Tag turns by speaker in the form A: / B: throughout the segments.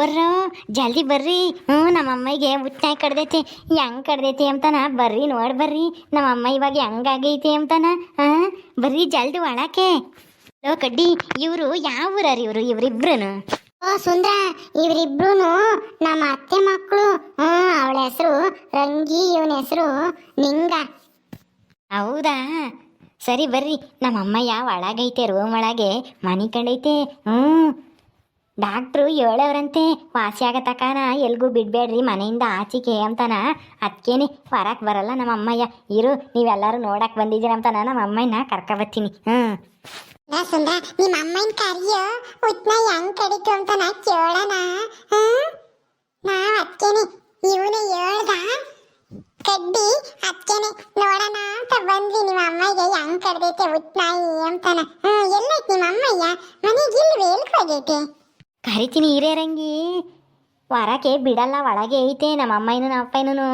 A: ಬರ್ರೋ ಜಲ್ದಿ ಬರ್ರಿ. ಹ್ಞೂ ನಮ್ಮ ಅಮ್ಮಗೆ ಉಚ್ಚಾಯ್ ಕಡ್ದೈತಿ. ಹೆಂಗೆ ಕಡ್ದೈತಿ ಅಂತಾನ? ಬರ್ರಿ ನೋಡಿ ಬರ್ರಿ. ನಮ್ಮ ಅಮ್ಮ ಇವಾಗ ಹೆಂಗಾಗೈತಿ ಅಂತಾನ? ಹಾಂ ಬರ್ರಿ ಜಲ್ದಿ ಒಳಕ್ಕೆ ಲೋ ಕಡ್ಡಿ ಇವರು ಯಾವ ಊರರಿ ಇವರು? ಇವರಿಬ್ರು
B: ಓ ಸುಂದ್ರ ಇವರಿಬ್ರು ನಮ್ಮ ಅತ್ತೆ ಮಕ್ಕಳು ಹ್ಞೂ ಅವಳ ಹೆಸರು ರಂಗಿ ಇವನ ಹೆಸರು ನಿಂಗ.
A: ಹೌದಾ? ಸರಿ ಬರ್ರಿ. ನಮ್ಮ ಯಾವ ಒಳಗೈತೆ? ರೂಮ್ ಒಳಗೆ ಮನೆ ಕಂಡೈತೆ. ಹ್ಞೂ ಡಾಕ್ಟ್ರು ಹೇಳವ್ರಂತೆ, ವಾಸಿ ಆಗತಕ್ಕನ ಎಲ್ಗೂ ಬಿಡಬೇಡ್ರಿ, ಮನೆಯಿಂದ ಆಚೆಗೆ ಅಂತಾನ. ಅದಕ್ಕೇನೆ ಹೊರಕ್ಕೆ ಬರಲ್ಲ ನಮ್ಮ ಅಮ್ಮಯ್ಯ ಇರು, ನೀವೆಲ್ಲರೂ ನೋಡಕ್ಕೆ ಬಂದಿದ್ದೀರ ಅಂತನ ನಮ್ಮ ಅಮ್ಮಯ್ಯನ ಕರ್ಕೊಬತ್ತೀನಿ ಹ್ಞೂ
B: ಸುಂದ್ರ, ನಿಮ್ಮ ಅಮ್ಮನ ಕರಿಯೋ ಉತ್ನ ಹೆಂಗ್ ಕಡಿತು ಅಂತ ನಾ ಕೇಳೋಣ ನಾ ಅಕ್ಕೇನೆ ಇವನ ಹೇಳ್ದ. ಕಡ್ಡಿ ಅಕ್ಕೇನೆ ನೋಡೋಣ ಅಂತ ಬಂದ್ವಿ. ನಿಮ್ಮ ಅಮ್ಮಗೆ ಹೆಂಗ್ ಕಡ್ದೈತೆ ಉತ್ನಾಯಿ ಅಂತಾನ. ಹ್ಮ್ ಎಲ್ಲೈತಿ ನಿಮ್ಮ ಅಮ್ಮಯ್ಯ? ಮನೆಗಿಲ್ವೇ ಎಲ್ಕ್ ಹೋಗೈತೆ?
A: ಕರಿತೀನಿ ಹಿರೇರಂಗಿ ಹೊರಕೆ ಬಿಡಲ್ಲ, ಒಳಗೆ ಐತೆ ನಮ್ಮ ಅಮ್ಮಯ್ಯನು ನಮ್ಮ ಅಪ್ಪಯ್ಯನೂ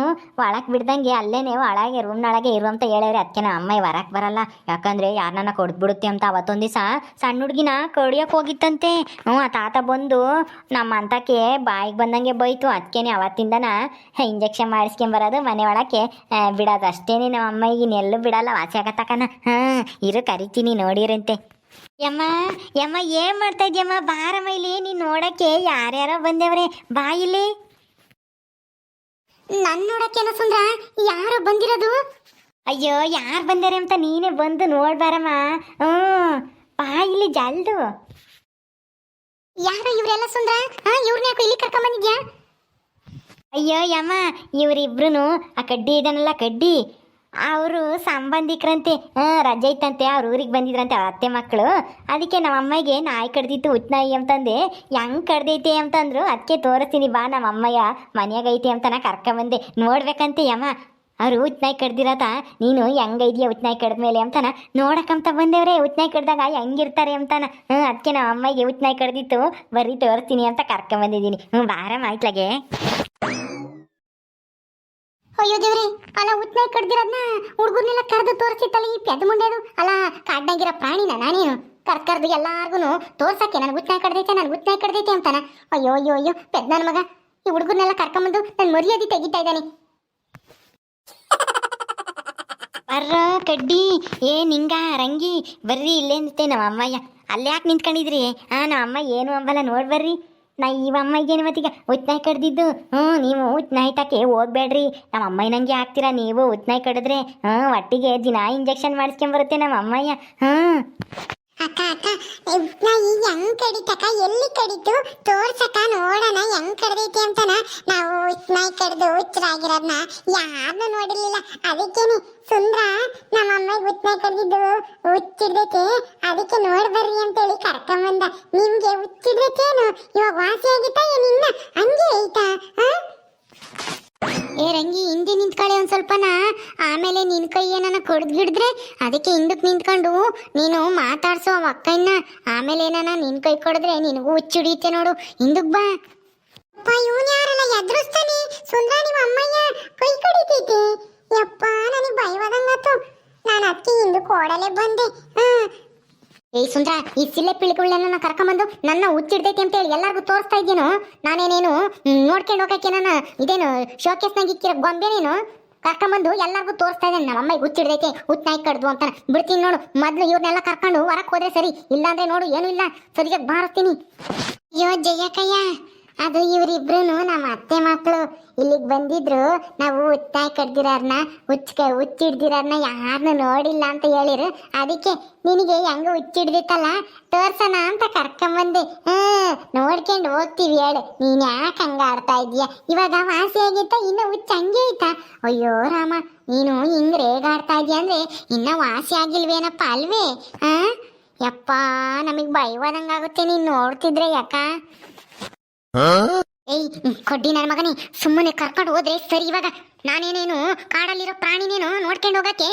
A: ಒಳಗೆ ಬಿಡ್ದಂಗೆ ಅಲ್ಲೇನೆ ಒಳಗೆ ರೂಮ್ನೊಳಗೆ ಇರು ಅಂತ ಹೇಳಿದ್ರೆ ಅದಕ್ಕೆ ನಮ್ಮ ಅಮ್ಮ ಹೊರಕ್ಕೆ ಬರಲ್ಲ. ಯಾಕಂದ್ರೆ ಯಾರನ್ನ ಕೊಡ್ಬಿಡುತ್ತೆ ಅಂತ ಅವತ್ತೊಂದು ದಿವಸ ಸಣ್ಣ ಹುಡುಗಿನ ಕಡಿಯೋಕೆ ಹೋಗಿತ್ತಂತೆ. ಹ್ಞೂ, ಆ ತಾತ ಬಂದು ನಮ್ಮ ಅಂತಕ್ಕೆ ಬಾಯಿಗೆ ಬಂದಂಗೆ ಬೈತು. ಅದಕ್ಕೇನೆ ಅವತ್ತಿಂದನ ಇಂಜೆಕ್ಷನ್ ಮಾಡಿಸ್ಕೊಂಬರೋದು ಮನೆ ಒಳಕ್ಕೆ. ಬಿಡೋದು ಅಷ್ಟೇನೆ ನಮ್ಮ ಅಮ್ಮಗಿನ ಎಲ್ಲೂ ಬಿಡಲ್ಲ. ವಾಸಿ ಆಗತ್ತಕನ ಹಾಂ ಇರು, ಕರಿತೀನಿ ನೋಡಿರಂತೆ. ಯಮ್ಮ ಯಮ್ಮ ಏನ್ ಮಾಡ್ತಾ ಇದ್ಯಮ್ಮ? ಬಾರಮ್ಮ ಇಲ್ಲಿ ನೀನ್ ನೋಡಕ್ಕೆ ಯಾರ್ಯಾರೋ ಬಂದೇವ್ರೆ. ಬಾ ಇಲ್ಲಿ.
B: ನನ್ ನೋಡಕ್ಕೇನ ಸುಂದ್ರ ಯಾರು ಬಂದಿರೋದು?
A: ಅಯ್ಯೋ ಯಾರು ಬಂದಾರೆ ಅಂತ ನೀನೇ ಬಂದು ನೋಡ್ಬಾರಮ್ಮ. ಹ್ಮ್ ಬಾ ಇಲ್ಲಿ ಜಲ್ದು.
B: ಯಾರು ಇವರೆಲ್ಲ ಸುಂದ್ರ? ಹಾ ಇವ್ರನ್ನ ಯಾಕೋ ಇಲ್ಲಿ ಕರ್ಕೊಂಡ್ ಬಂದಿದ್ಯಾ?
A: ಅಯ್ಯೋ ಯಮ್ಮ ಇವರಿಬ್ರು ಆ ಕಡ್ಡಿ ಇದನ್ನಲ್ಲ ಕಡ್ಡಿ. ಅವರು ಸಂಬಂಧಿಕರಂತೆ ರಜೆ ಇತ್ತಂತೆ, ಅವ್ರ ಊರಿಗೆ ಬಂದಿದ್ರಂತೆ ಅವ್ರ ಅತ್ತೆ ಮಕ್ಕಳು ಅದಕ್ಕೆ ನಮ್ಮ ಅಮ್ಮಗೆ ನಾಯಿ ಕಡ್ದಿತ್ತು ಉತ್ನಾಯಿ ಅಂತಂದೆ. ಹೆಂಗ್ ಕಡ್ದೈತೆ ಅಂತಂದ್ರು ಅದಕ್ಕೆ ತೋರಿಸ್ತೀನಿ ಬಾ ನಮ್ಮ ಅಮ್ಮಯ್ಯ, ಮನ್ಯಾಗ ಐತಿ ಅಂತ ನಾ ಕರ್ಕೊಂಬಂದೆ. ನೋಡ್ಬೇಕಂತೆ ಯಮ್ಮ ಅವರು ಉತ್ನಾಯಿ ಕಡ್ದಿರತ ನೀನು ಹೆಂಗೈದ್ಯಾ ಉತ್ನಾಯಿ ಕಡ್ದ್ಮೇಲೆ ಅಂತಾನ. ನೋಡಕ್ಕಂತ ಬಂದೇವ್ರೆ ಉತ್ನಾಯಿ ಕಡ್ದಾಗ ಹೆಂಗಿರ್ತಾರೆ ಅಂತಾನ. ಹ್ಞೂ ಅದಕ್ಕೆ ನಮ್ಮ ಅಮ್ಮಗೆ ಉತ್ನಾಯಿ ಕಡ್ದಿತ್ತು, ಬರೀ ತೋರಿಸ್ತೀನಿ ಅಂತ ಕರ್ಕೊಂಬಂದಿದ್ದೀನಿ. ಹ್ಞೂ ಬಾರಮ್ಮ ಆಯ್ತ್ಲಾಗೆ
B: ಅಯ್ಯೋ ದೇವ್ರಿ, ಅಲ್ಲ ಉತ್ನಾಯಿ ಕಡ್ದಿರೋದ್ನ ಹುಡುಗರ್ನೆಲ್ಲ ಕರೆದು ತೋರಿಸಿತ್ತಲ್ಲ ಈ ಪೆದ್ ಮುಂಡೆದು? ಅಲ್ಲ, ಕಾಡ್ನಾಗಿರೋ ಪ್ರಾಣಿನ ನಾನೇನು? ಕರ್ ಕರ್ದು ಎಲ್ಲಾರ್ಗು ತೋರ್ಸಕ್ಕೆ ನನ್ಗೆ ಉತ್ನಾಯಿ ಕಡ್ದೈತೆ, ನನ್ಗೆ ಉತ್ನಾಯಿ ಕಡ್ದೈತೆ ಅಂತಾನ? ಅಯ್ಯೋ ಅಯ್ಯೋ ಅಯ್ಯೋ ಪೆದ್ ನನ್ನ ಮಗ. ಈ ಹುಡುಗರ್ನೆಲ್ಲ ಕರ್ಕೊಂಬಂದು ನನ್ನ ಮರ್ಯಾದೆ ತೆಗಿತಾ ಇದ್ದಾನೆ.
A: ಬರ್ರ ಕಡ್ಡಿ, ಏ ನಿಂಗ, ರಂಗಿ, ಬರ್ರಿ ಇಲ್ಲೇ ನಿಂತೆ ನಮ್ಮ ಅಮ್ಮಯ್ಯ ಅಲ್ಲ್ಯಾಕ್ ಯಾಕೆ ನಿಂತ್ಕೊಂಡಿದ್ರಿ? ಆ ನಮ್ಮ ಅಮ್ಮ ಏನು ಅಂಬಲ್ಲ ನೋಡಿ ಬರ್ರಿ. ನಾ ಈ ಅಮ್ಮಗೇನು ಮತ್ತೀಗ ಉತ್ನಾಯಿ ಕಡ್ದಿದ್ದು. ಹ್ಞೂ ನೀವು ಉತ್ನಾಯಿ ತಕ್ಕೆ ಹೋಗ್ಬೇಡ್ರಿ. ನಮ್ಮ ಅಮ್ಮಯ್ಯ ನಂಗೆ ಹಾಕ್ತೀರಾ? ನೀವು ಉತ್ನಾಯಿ ಕಡಿದ್ರೆ ಹ್ಞೂ ಒಟ್ಟಿಗೆ ದಿನ ಇಂಜೆಕ್ಷನ್ ಮಾಡಿಸ್ಕೊಂಬರುತ್ತೆ ನಮ್ಮ ಅಮ್ಮಯ್ಯ ಹ್ಞೂ
B: ಅಕ್ಕ ಅಕ್ಕ ಉತ್ನಾಯಿ ಹೆಂಗ್ ಕಡಿತಕ್ಕ ಎಲ್ಲಿ ಕಡಿತು? ತೋರ್ಸಕ್ಕ, ನೋಡೋಣ, ಹೆಂಗ್ ಕಡ್ದೈತಿ ಅಂತನ. ನಾವು ಉತ್ನಾಯಿ ಕಡ್ದು ಹುಚ್ಚರಾಗಿರೋದ್ನ ಯಾರನ್ನೂ ನೋಡಿರ್ಲಿಲ್ಲ. ಅದಕ್ಕೇನೆ ಸುಂದ್ರ ನಮ್ಮ ಅಮ್ಮಗೆ ಉತ್ನಾಯಿ ಕಡ್ದಿದ್ದು ಹುಚ್ಚಿಡ್ದೈತೆ ಅದಕ್ಕೆ ನೋಡ್ಬರ್ರಿ ಅಂತೇಳಿ ಕರ್ಕೊಂಬಂದ. ನಿಮ್ಗೆ ಹುಚ್ಚಿಡ್ದೈತೇನು ಇವಾಗ ವಾಸಿ ಆಗಿತ್ತಾ ಏನಿನ್ನ ಹಂಗೆ ಐತಾ? ಹಾ? ಏ ರಂಗಿ, ಹಿಂದೆ ನಿಂತ್ಕೊಳ್ಳಿ ಒಂದು ಸ್ವಲ್ಪನ? ಆಮೇಲೆ ನಿನ್ನ ಕೈ ಏನನ್ನ ಕೊಡ್ದ್ಗಿಡಿದ್ರೆ ಅದಕ್ಕೆ ಹಿಂದಕ್ಕೆ ನಿಂತ್ಕೊಂಡು ನೀನು ಮಾತಾಡ್ಸೋ ಅಕ್ಕನ್ನ. ಆಮೇಲೆ ಏನನ ನಿನ್ನ ಕೈ ಕೊಡಿದ್ರೆ ನಿನಗೂ ಹುಚ್ಚಿಡಿಯುತ್ತೆ ನೋಡು. ಹಿಂದಕ್ಕೆ ಬಾ. ಅಪ್ಪ, ಇವನ್ ಯಾರಲ್ಲ? ಎದುರಿಸ್ತಾನೆ. ಸುಂದ್ರ, ನಿಮ್ಮ ಅಮ್ಮಯ್ಯ ಕೈ ಕಡಿತೈತೆ. ಯಪ್ಪ, ನನಗೆ ಭಯವಾದಂಗಾತು ನಾನು ಅದಕ್ಕೆ ಹಿಂದಕ್ಕೆ ಓಡಲೇ ಬಂದೆ. ಹ್ಮ್. ಏಯ್ ಸುಂದ್ರ, ಈ ಸಿಲ್ಲೆ ಪಿಳಿಗಳನ್ನ ಕರ್ಕೊಂಬಂದು ನನ್ನ ಹುಚ್ಚಿಡ್ತೈತಿ ಅಂತ ಹೇಳಿ ಎಲ್ಲರಿಗೂ ತೋರಿಸ್ತಾ ಇದ್ದೀನು? ನಾನೇನೇನು ನೋಡ್ಕೊಂಡು ಹೋಗಕ್ಕೆ ನಾನು ಇದೇನು ಶೋಕೇಸ್ನಾಗ ಇಕ್ಕಿರೋ ಗೊಂಬೆನೇನು ಕರ್ಕೊಂಬಂದು ಎಲ್ಲರಿಗೂ ತೋರಿಸ್ತಾ ಇದ್ದೀನಿ ನಮ್ಮ ಅಮ್ಮಗೆ ಹುಚ್ಚ ನಾಯಿ ಕಡ್ದು ಅಂತ. ಬಿಡ್ತೀನಿ ನೋಡು, ಮೊದಲು ಇವ್ರನ್ನೆಲ್ಲ ಕರ್ಕೊಂಡು ಹೊರಕ್ಕೆ ಹೋದ್ರೆ ಸರಿ, ಇಲ್ಲಾಂದ್ರೆ ನೋಡು, ಏನೂ ಇಲ್ಲ. ಸರಿಯಾಗಿ ಬಾರಿಸ್ತೀನಿ. ಅಯ್ಯೋ ಜಯಕಯ್ಯ ಅದು ಇವರಿಬ್ರು ನಮ್ಮ ಅತ್ತೆ ಮಕ್ಕಳು ಬಂದಿದ್ರು, ನಾವು ಉತ್ತಾಯ ಕಡ್ದಿರಾರ್ನ ಹುಚ್ಚ ಹುಚ್ಚಿಡ್ದಿರಾರ್ನ ಯಾರನ್ನ ನೋಡಿಲ್ಲ ಅಂತ ಹೇಳಿರು. ಅದಕ್ಕೆ ನಿನಗೆ ಹೆಂಗ ಹುಚ್ಚಿಡ್ದಿತ್ತಲ್ಲ, ತೋರ್ಸೋಣ ಅಂತ ಕರ್ಕೊಂಬಂದೆ. ಹ್ಮ್ ನೋಡ್ಕೊಂಡು ಹೋಗ್ತೀವಿ ಹೇಳು. ನೀನು ಯಾಕೆ ಹಂಗ ಆಡ್ತಾ ಇದೀಯ ಇವಾಗ ವಾಸಿ ಆಗಿತ್ತ ಇನ್ನು ಹುಚ್ಚ ಹಂಗೆ ಐತಾ ಅಯ್ಯೋ ರಾಮ, ನೀನು ಹಿಂಗ್ ರೇಗಾಡ್ತಾ ಇದೀಯ ಅಂದ್ರೆ ಇನ್ನ ವಾಸಿ ಆಗಿಲ್ವೇನಪ್ಪ ಅಲ್ವೇ? ಆ? ಯಪ್ಪ, ನಮಗ್ ಭಯವಾದಂಗಾಗುತ್ತೆ ನೀನು ನೋಡ್ತಿದ್ರೆ ಯಾಕ? ಏಯ್ ಕೊಡ್ಡಿ ನನ್ನ ಮಗನೇ. ಸುಮ್ಮನೆ ಕರ್ಕೊಂಡು ಹೋದ್ರೆ ಸರಿ, ಇವಾಗ ನಾನೇನೇನು ಕಾಡಲ್ಲಿರೋ ಪ್ರಾಣಿನೇನು ನೋಡ್ಕೊಂಡು ಹೋಗಕ್ಕೆ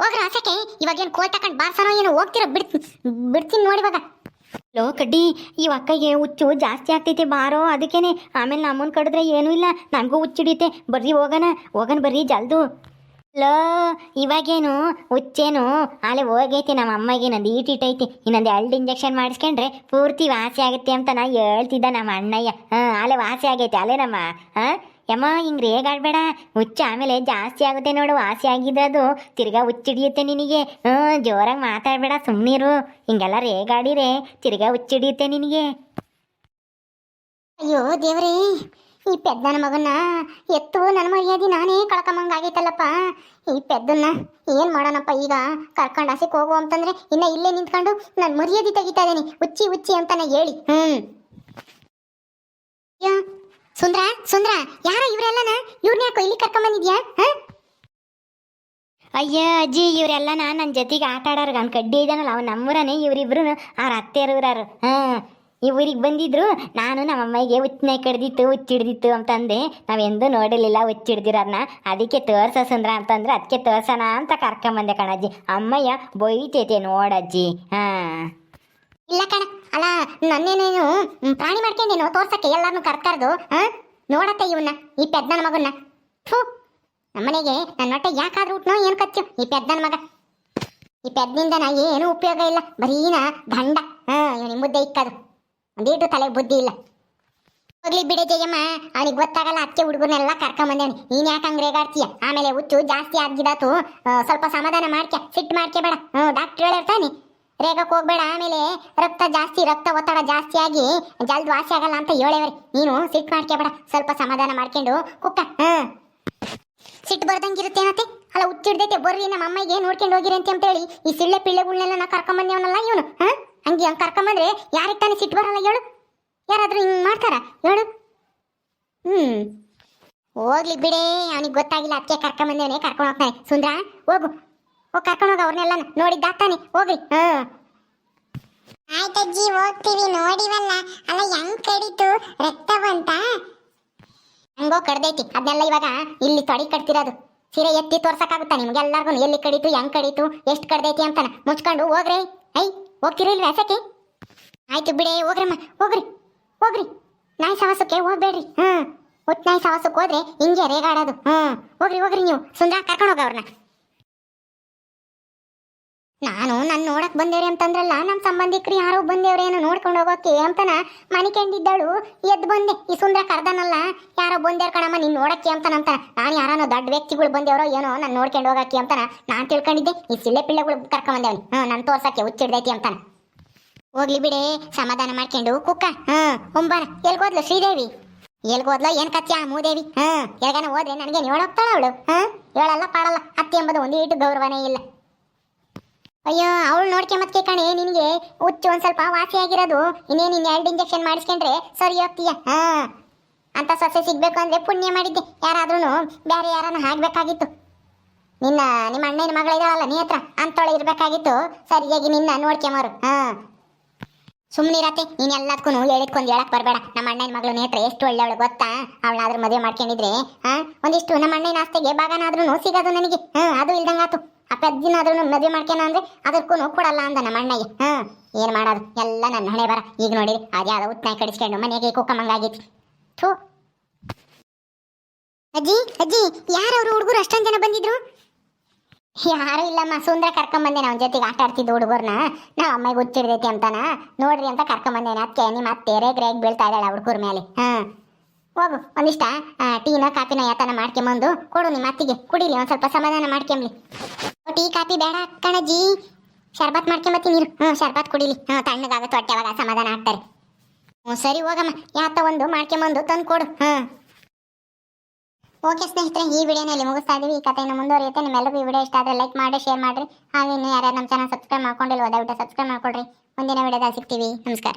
B: ಹೋಗ್ರ ಹಸಕ್ಕೆ ಇವಾಗ ಏನು ಕೋಲ್ ತಕೊಂಡು ಬಾರ್ಸನೋ ಏನು ಹೋಗ್ತಿರೋ, ಬಿಡ್, ಬಿಡ್ತೀನಿ ನೋಡಿ ಇವಾಗ.
A: ಲೋ ಕಡ್ಡಿ, ಈ ಅಕ್ಕಗೆ ಹುಚ್ಚು ಜಾಸ್ತಿ ಆಗ್ತೈತೆ ಬಾರೋ, ಅದಕ್ಕೇನೆ. ಆಮೇಲೆ ನಮ್ಮನ್ನು ಕಡಿದ್ರೆ ಏನೂ ಇಲ್ಲ, ನನಗೂ ಹುಚ್ಚಿಡಿಯುತ್ತೆ ಬರ್ರಿ ಹೋಗೋಣ ಹೋಗೋಣ ಬರ್ರಿ ಜಲ್ದು. ಲೋ, ಇವಾಗೇನು ಹುಚ್ಚೇನು? ಆಲೆ ಹೋಗೈತಿ ನಮ್ಮ ಅಮ್ಮಗೆ ನಂದು ಐತಿ. ಇನ್ನೊಂದು ಎರಡು ಇಂಜೆಕ್ಷನ್ ಮಾಡಿಸ್ಕೊಂಡ್ರೆ ಪೂರ್ತಿ ವಾಸಿ ಆಗುತ್ತೆ ಅಂತ ನಾ ಹೇಳ್ತಿದ್ದ ನಮ್ಮ ಅಣ್ಣಯ್ಯ. ಹಾಂ ಅಲ್ಲೇ ವಾಸಿ ಆಗೈತೆ. ಅಲ್ಲೇ ನಮ್ಮ, ಹಾಂ? ಯಮ್ಮ, ಹಿಂಗೆ ರೇಗಾಡ್ಬೇಡ ಹುಚ್ಚ ಆಮೇಲೆ ಜಾಸ್ತಿ ಆಗುತ್ತೆ ನೋಡು, ವಾಸಿ ಆಗಿದ್ದು ತಿರ್ಗಾ ಹುಚ್ಚಿಡಿಯುತ್ತೆ ನಿನಗೆ. ಹ್ಞೂ ಜೋರಾಗಿ ಮಾತಾಡಬೇಡ ಸುಮ್ಮನಿರು ಹಿಂಗೆಲ್ಲ ರೇಗಾಡಿರೆ ತಿರ್ಗಾ ಹುಚ್ಚಿಡಿಯುತ್ತೆ ನಿನಗೆ.
B: ಅಯ್ಯೋ ದೇವ್ರೇ ಈ ಪೆದ್ದನ ಮಗನ ಎತ್ತು ನನ್ನ ಮರ್ಯಾದೆ ನಾನೇ ಕಳ್ಕೊಂಬಂಗಾಗೈತಲ್ಲಪ್ಪ ಈ ಪೆದ್ದನ್ನ ಏನ್ ಮಾಡೋಣಪ್ಪ ಈಗ? ಕರ್ಕೊಂಡು ಹಸಿಕ್ ಹೋಗು ಅಂತಂದ್ರೆ ಇನ್ನ ಇಲ್ಲೇ ನಿಂತ್ಕೊಂಡು ನನ್ನ ಮರ್ಯಾದೆ ತೆಗಿತಾ ಇದ್ದೀನಿ. ಉಚ್ಚಿ ಉಚ್ಚಿ ಅಂತಾನೆ ಹೇಳಿ. ಯಾ, ಸುಂದ್ರ ಸುಂದ್ರ ಯಾರ ಇವರೆಲ್ಲನ? ಇವ್ರನ್ನ ಯಾಕೋ ಇಲ್ಲಿ ಕರ್ಕೊಂಬಂದಿದ್ಯಾ? ಹ?
A: ಅಯ್ಯ ಅಜ್ಜಿ ಇವರೆಲ್ಲ ನನ್ನ ಜೊತೆಗೆ ಆಟ ಆಡೋರು ಅವ್ನು ಕಡ್ಡಿ ಇದ್ದಾನಲ್ಲ ಅವ್ನು ನಮ್ಮೂರನೇ ಇವರಿಬ್ರು ಅವ್ರ ಅತ್ತೆಯರವ್ರಾರು ಹಾಂ. ಇವ್ರಿಗೆ ಬಂದಿದ್ರು, ನಾನು ನಮ್ಮ ಅಮ್ಮಗೆ ಉಚ್ಚನೆ ಕಡ್ದಿತ್ತು, ಹುಚ್ಚಿಡ್ದಿತ್ತು ಅಂತಂದೆ. ನಾವೆಂದೂ ನೋಡಲಿಲ್ಲ ಹುಚ್ಚಿಡ್ದಿರೋದನ್ನ ಅದಕ್ಕೆ ತೋರ್ಸ ಸುಂದ್ರ ಅಂತಂದ್ರೆ ಅದಕ್ಕೆ ತೋರ್ಸೋಣ ಅಂತ ಕರ್ಕೊಂಬಂದೆ ಕಣಜ್ಜಿ. ಅಮ್ಮಯ್ಯ ಬೈತೈತೆ ನೋಡಜ್ಜಿ. ಹಾ.
B: ಇಲ್ಲ ಕಣ. ಅಲ್ಲ, ನನ್ನೇನೇನು ಪ್ರಾಣಿ ಮಾಡ್ಕೊಂಡೇನು ತೋರ್ಸಕ್ಕೆ ಎಲ್ಲಾರನು ಕರ್ಕರ್ದು, ಹಾ? ನೋಡತ್ತೆ ಇವನ್ನ ಈ ಪೆದ್ದನ ಮಗನ್ನ. ಥೂ. ನಮ್ಮನೆಗೆ ನನ್ನ ಹೊಟ್ಟೆ ಯಾಕಾದ್ರೂ ಉಟ್ನೋ ಏನು ಕಚ್ಚು, ಈ ಪೆದ್ದನ ಮಗ. ಈ ಪೆದ್ನಿಂದ ನಾ ಏನು ಉಪಯೋಗ ಇಲ್ಲ. ಬರೀನ ಗಂಡ. ಹಾ, ಇವನಿಗೆ ಮುದ್ದೆ ಇಕ್ಕದು. ಒಂದೀಟು ತಲೆ ಬುದ್ಧಿ ಇಲ್ಲ. ಹೋಗ್ಲಿ ಬಿಡೆ ಜಯಮ್ಮ. ಅವನಿಗೆ ಗೊತ್ತಾಗಲ್ಲ ಅದಕ್ಕೆ ಹುಡುಗನೆಲ್ಲ ಕರ್ಕೊಂಬಂದೇನು ನೀನ್ ಯಾಕೆ ಹಂಗೆ ರೇಗಾಡ್ತೀಯ? ಆಮೇಲೆ ಹುಚ್ಚು ಜಾಸ್ತಿ ಆಗಿದಾತು. ಸ್ವಲ್ಪ ಸಮಾಧಾನ ಮಾಡ್ಕೆ ಫಿಟ್ ಮಾಡ್ಕೆ ಬೇಡ. ಹ್ಞೂ ಡಾಕ್ಟ್ರ್ ಹೇಳಿರ್ತಾನೆ ರೇಗಕ್ಕೆ ಹೋಗ್ಬೇಡ. ಆಮೇಲೆ ರಕ್ತ ಜಾಸ್ತಿ, ರಕ್ತ ಒತ್ತಡ ಜಾಸ್ತಿ ಆಗಿ ಜಲ್ದಿ ವಾಸಿ ಆಗಲ್ಲ ಅಂತ ಹೇಳೇವ್ರಿ. ನೀನು ಸಿಟ್ಟು ಮಾಡ್ಕೆ ಬೇಡ. ಸ್ವಲ್ಪ ಸಮಾಧಾನ ಮಾಡ್ಕೊಂಡು ಕುಕ್ಕ. ಹ್ಞೂ ಸಿಟ್ಟು ಬರ್ದಂಗಿರುತ್ತೆ ಮತ್ತೆ? ಅಲ್ಲ ಹುಚ್ಚಿಡ್ದೈತೆ ಬರ್ರಿ ನಮ್ಮ ಅಮ್ಮಗೆ ನೋಡ್ಕೊಂಡು ಹೋಗಿರಂತೆ ಅಂತ ಹೇಳಿ ಈ ಸಿಳ್ಳೆ ಪಿಳ್ಳೆಗಳನ್ನೆಲ್ಲ ನಾ ಕರ್ಕೊಂಬಂದೇವನಲ್ಲ ಇವನು. ಹಾ ಹಂಗೆ ಹಂಗೆ ಕರ್ಕೊಂಬಂದ್ರೆ ಯಾರಿಗೆ ತಾನೇ ಸಿಟ್ಟು ಬರಲ್ಲ ಹೇಳು. ಯಾರಾದರೂ ಹಿಂಗೆ ಮಾಡ್ತಾರ ಹೇಳು. ಹ್ಞೂ ಹೋಗ್ಲಿ ಬಿಡೇ ಅವನಿಗೆ ಗೊತ್ತಾಗಿಲ್ಲ ಅದಕ್ಕೆ ಕರ್ಕೊಂಬಂದೇವನೇ ಕರ್ಕೊಂಡು ಹೋಗ್ತಾನೆ. ಸುಂದ್ರ ಹೋಗು. ಹೋಗಿ ಕರ್ಕೊಂಡು ಹೋಗ ಅವ್ರನ್ನೆಲ್ಲ ನೋಡಿದ್ದಾತಾನೆ ಹೋಗ್ರಿ ಹಾಂ. ಆಯ್ತಜ್ಜಿ ಹೋಗ್ತೀವಿ. ನೋಡಿವಲ್ಲ. ಅಲ್ಲ ಹೆಂಗ್ ಕಡಿತು? ರಕ್ತ ಬಂತ? ಹಂಗೋ ಕಡ್ದೈತಿ. ಅದನ್ನೆಲ್ಲ ಇವಾಗ ಇಲ್ಲಿ ತೊಡಿ ಕಟ್ತಿರೋದು. ಸೀರೆ ಎತ್ತಿ ತೋರ್ಸಕ್ಕಾಗುತ್ತಾ ನಿಮ್ಗೆಲ್ಲರಿಗೂ ಎಲ್ಲಿ ಕಡಿತು ಹೆಂಗ್ ಕಡಿತು ಎಷ್ಟು ಕಡ್ದೈತಿ ಅಂತಾನೆ. ಮುಚ್ಕೊಂಡು ಹೋಗ್ರಿ. ಐ. ಹೋಗ್ತಿರಲ್ರಿ ವ್ಯಾಸಕ್ಕೆ ಆಯ್ತು ಬಿಡಿ, ಹೋಗ್ರಮ್ಮ, ಹೋಗ್ರಿ ಹೋಗ್ರಿ. ನಾಯಿ ಸವಾಸಕ್ಕೆ ಹೋಗ್ಬೇಡ್ರಿ. ಹ್ಮ್. ಒಟ್ಟು ನಾಯಿ ಸವಾಸಕ್ಕೆ ಹೋದ್ರೆ ಹಿಂಗೆ ರೇಗಾಡೋದು. ಹ್ಮ್. ಹೋಗ್ರಿ ಹೋಗ್ರಿ ನೀವು. ಸುಂದರ ಕರ್ಕೊಂಡು ಹೋಗ ನಾನು ನನ್ನ ನೋಡಕ್ ಬಂದೇವ್ರಿ ಅಂತಂದ್ರಲ್ಲ ನಮ್ಮ ಸಂಬಂಧಿಕರು ಯಾರೋ ಬಂದೇವ್ರೇನು ನೋಡ್ಕೊಂಡು ಹೋಗೋಕೆ ಅಂತನ ಮನಿಕೆಂಡಿದ್ದಳು ಎದ್ದು ಬಂದೆ. ಈ ಸುಂದ್ರ ಕರ್ದನಲ್ಲ ಯಾರೋ ಬಂದೇರ್ ಕಣಮ್ಮ ನೀನ್ ನೋಡಕ್ಕೆ ಅಂತಾನಂತ ನಾನು ಯಾರನೋ ದೊಡ್ಡ ವ್ಯಕ್ತಿಗಳು ಬಂದೇವ್ರೋ ಏನೋ ನಾನು ನೋಡ್ಕೊಂಡು ಹೋಗಕ್ಕೆ ಅಂತನ ನಾನು ತಿಳ್ಕೊಂಡಿದ್ದೆ. ಈ ಸಿಳ್ಳೆ ಪಿಳ್ಳೆಗಳು ಕರ್ಕೊಂಬಂದೇವ್ನಿ ಹ್ಮ್, ನನ್ ತೋರ್ಸಕ್ಕೆ ಹುಚ್ಚಿಡ್ದೈತಿ ಅಂತಾನ. ಹೋಗ್ಲಿ ಬಿಡೆ, ಸಮಾಧಾನ ಮಾಡ್ಕೊಂಡು ಕುಕ್ಕ. ಹ್ಮ್, ಒಂಬಾರ. ಎಲ್ಗೋದ್ಲು ಶ್ರೀದೇವಿ? ಎಲ್ಗೋದ್ಲ ಏನ್ ಕತ್ಯ ಮೂದೇವಿ? ಹ್ಮ್, ಎಲ್ಗಾನ ಹೋದ್ರೆ ನನಗೆ ಹೇಳೋಗ್ತಾಳ ಅವಳು? ಹ್ಮ್, ಹೇಳಲ್ಲ ಪಾಡಲ್ಲ ಅತ್ತೆ ಎಂಬುದು ಒಂದು ಇಟ್ಟು ಗೌರವನೇ ಇಲ್ಲ. ಅಯ್ಯೋ, ಅವಳು ನೋಡ್ಕೊಂಬತ್ಕೆ ಕಣೆ, ನಿನಗೆ ಹುಚ್ಚು ಒಂದ್ ಸ್ವಲ್ಪ ವಾಸಿ ಆಗಿರೋದು. ಇನ್ನೇನು ನಿನ್ ಎರಡು ಇಂಜೆಕ್ಷನ್ ಮಾಡಿಸ್ಕೊಂಡ್ರೆ ಸರಿ ಹೋಗ್ತೀಯ? ಹಾ. ಅಂತ ಸೊಸೆ ಸಿಗ್ಬೇಕು ಅಂದ್ರೆ ಪುಣ್ಯ ಮಾಡಿದ್ದೆ. ಯಾರಾದ್ರೂ ಬೇರೆ ಯಾರನ್ನ ಹಾಕ್ಬೇಕಾಗಿತ್ತು ನಿನ್ನ ನಿಮ್ಮ ಅಣ್ಣನ ಮಗಳಿದಾಳಲ್ಲ ನೀ ಹತ್ರ ಅಂತೊಳೆ ಇರಬೇಕಾಗಿತ್ತು. ಸರಿಯಾಗಿ ನಿನ್ನ ನೋಡ್ಕೊಂಬರು ಹಾ. ಸುಮ್ಮನಿರತ್ತೆ ನೀನ್ ಎಲ್ಲದಕ್ಕೂ ಹೇಳಿದ್ಕೊಂಡು ಹೇಳಕ್ ಬರಬೇಡ. ನಮ್ಮ ಅಣ್ಣನ ಮಗಳು ನೇತ್ರ ಎಷ್ಟು ಒಳ್ಳೆಯವಳು ಗೊತ್ತಾ? ಅವಳಾದ್ರೂ ಮದುವೆ ಮಾಡ್ಕೊಂಡಿದ್ರೆ, ಹಾ, ಒಂದಿಷ್ಟು ನಮ್ಮ ಅಣ್ಣನ ಆಸ್ತಿಗೆ ಭಾಗನಾದ್ರೂ ಸಿಗೋದು ನನಗೆ. ಹಾ, ಅದು ಇಲ್ದಂಗಾತು. ಆ ಆದ್ರೂ ಮದುವೆ ಮಾಡ್ಕೇನ ಅಂದ್ರೆ ಅದಕ್ಕೂ ಕೊಡಲ್ಲ ಅಂದ ನಮ್ಮ ಅಣ್ಣಗೆ ಹಾ, ಏನ್ ಮಾಡೋದು? ಎಲ್ಲ ನನ್ನ ಹಣೆ ಬರ. ಈಗ ನೋಡಿ ಅದ್ಯಾವ ಉತ್ನಾಯಿ ಕಡಿಸ್ಕೊಂಡು ಮನೆಗೆ ಕುಕ್ಕಮ್ಮಂಗಾಗೈತಿ ಥೂ. ಅಜ್ಜಿ ಅಜ್ಜಿ, ಯಾರವ್ರು ಹುಡುಗರು ಅಷ್ಟೊಂದು ಜನ ಬಂದಿದ್ರು? ಯಾರು ಇಲ್ಲಮ್ಮ, ಸುಂದ್ರ ಕರ್ಕೊಂಬಂದೆ ಅವನ ಜೊತೆಗೆ ಆಟ ಆಡ್ತಿದ್ದ ಹುಡುಗರ್ನ. ನಾವು ಅಮ್ಮಗೆ ಹುಚ್ಚಿಡ್ದೈತಿ ಅಂತಾನ. ನೋಡ್ರಿ ಅಂತ ಕರ್ಕೊಂಬಂದೇನೆ. ಅದಕ್ಕೆ ನಿಮ್ಮ ಅತ್ತೆ ರೇಗ್ ಬೀಳ್ತಾ ಇದ್ದಾಳೆ ಹುಡುಗರ ಮೇಲೆ ಹಾ. ಹೋಗು, ಒಂದಿಷ್ಟ ಟೀನ, ಕಾಫಿನ, ಯಾತನ ಮಾಡ್ಕೊಂಬಂದು ಕೊಡು ನಿಮ್ಮ ಅತ್ತಿಗೆ. ಕುಡಿಲಿ, ಒಂದ್ ಸ್ವಲ್ಪ ಸಮಾಧಾನ ಮಾಡ್ಕೊಂಬ್ಲಿ ಟೀ ಕಾಪಿ ಬೇಡ ಕಣಜ್ಜಿ ಶರ್ಬತ್ ಮಾಡ್ಕೊಂಬತ್ತಿ ನೀರು ಹ್ಞೂ ಶರ್ಬತ್ ಕುಡಿಲಿ. ಹ್ಞೂ ತಣ್ಣಗಾಗುತ್ತೆ ಹೊಟ್ಟೆ ಅವಾಗ ಸಮಾಧಾನ ಆಗ್ತಾರೆ. ಹ್ಞೂ ಸರಿ, ಹೋಗಮ್ಮ. ಯಾತ ಒಂದು ಮಾಡ್ಕೊಂಬಂದು ತಂದು ಕೊಡು ಹಾಂ ಓಕೆ ಸ್ನೇಹಿತರೆ, ಈ ವಿಡಿಯೋನಲ್ಲಿ ಮುಗಿಸ್ತಾ ಇದೀವಿ. ಈ ಕಥೆಯನ್ನು ಮುಂದುವರಿಯುತ್ತೆ. ನಿಮ್ಮೆಲ್ಲರಿಗೂ ಈ ವಿಡಿಯೋ ಇಷ್ಟ ಆದರೆ ಲೈಕ್ ಮಾಡಿ, ಶೇರ್ ಮಾಡಿರಿ. ಹಾಗೆ ಇನ್ನು ಯಾರ್ಯಾರು ನಮ್ಮ ಚಾನಲ್ ಸಬ್ಸ್ಕ್ರೈಬ್ ಮಾಡ್ಕೊಂಡಿಲ್ವೋ, ದಯವಿಟ್ಟು ಸಬ್ಸ್ಕ್ರೈಬ್ ಮಾಡ್ಕೊಳ್ರಿ. ಮುಂದಿನ ವಿಡಿಯೋದಲ್ಲಿ ಸಿಗ್ತೀವಿ. ನಮಸ್ಕಾರ.